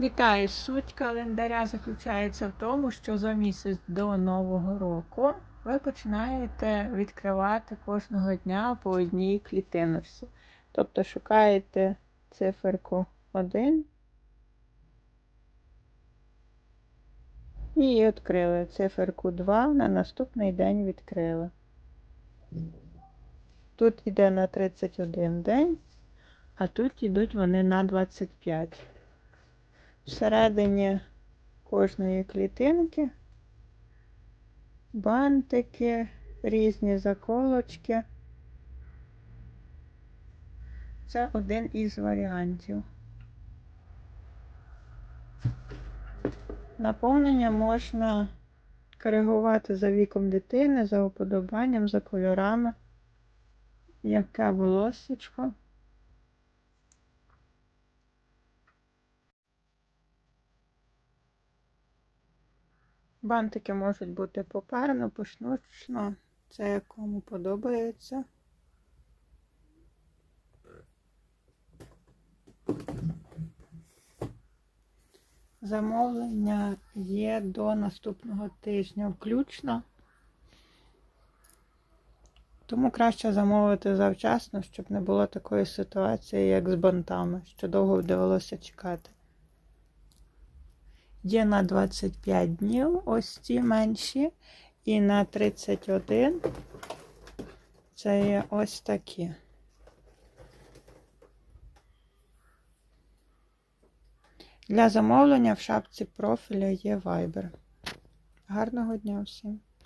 Вітаю! Суть календаря заключається в тому, що за місяць до Нового року ви починаєте відкривати кожного дня по одній клітиночці. Тобто шукаєте циферку 1 і відкрили. Циферку 2 на наступний день відкрили. Тут йде на 31 день, а тут йдуть вони на 25. Всередині кожної клітинки бантики, різні заколочки. Це один із варіантів. Наповнення можна коригувати за віком дитини, за уподобанням, за кольорами, яке волосечко. Бантики можуть бути попарно, поштучно, це кому подобається. Замовлення є до наступного тижня включно. Тому краще замовити завчасно, щоб не було такої ситуації, як з бантами, що довго довелося чекати. Є на 25 днів ось ці менші, і на 31 це є ось такі. Для замовлення в шапці профіля є Viber. Гарного дня всім!